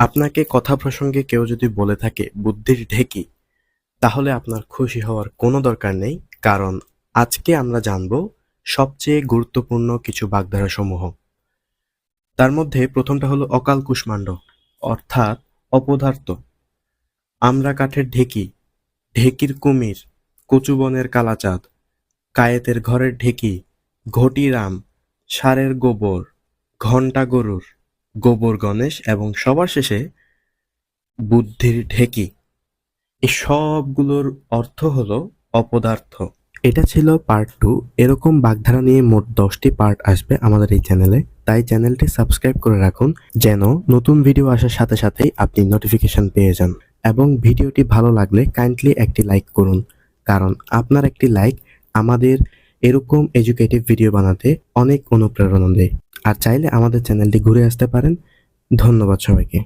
আপনাকে কথা প্রসঙ্গে কেউ যদি বলে থাকে, বুদ্ধির ঢেঁকি তাহলে আপনার খুশি হওয়ার কোনো দরকার নেই, কারণ আজকে আমরা জানব সবচেয়ে গুরুত্বপূর্ণ কিছু বাগধারাসমূহ। তার মধ্যে প্রথমটা হলো অকাল কুষ্মাণ্ড, অর্থাৎ অপদার্থ। আমরা কাঠের ঢেকি, ঢেকির কুমির কচুবনের কালাচাঁদ, কায়েতের ঘরের ঢেকি ঘটিরাম সারের গোবর, ঘণ্টা গরুর। গোবর গণেশ এবং সবার শেষে বুদ্ধির ঢেকি। এই সবগুলোর অর্থ হলো অপদার্থ। এটা ছিল পার্ট টু এরকম বাগধারা নিয়ে মোট দশটি পার্ট আসবে আমাদের এই চ্যানেলে তাই চ্যানেলটি সাবস্ক্রাইব করে রাখুন, যেন নতুন ভিডিও আসার সাথে সাথেই আপনি নোটিফিকেশন পেয়ে যান। এবং ভিডিওটি ভালো লাগলে কাইন্ডলি একটি লাইক করুন। কারণ আপনার একটি লাইক আমাদের এরকম এডুকেটিভ ভিডিও বানাতে অনেক অনুপ্রেরণা দেয়। আর চাইলে আমাদের চ্যানেলটি ঘুরে আসতে পারেন। ধন্যবাদ সবাইকে।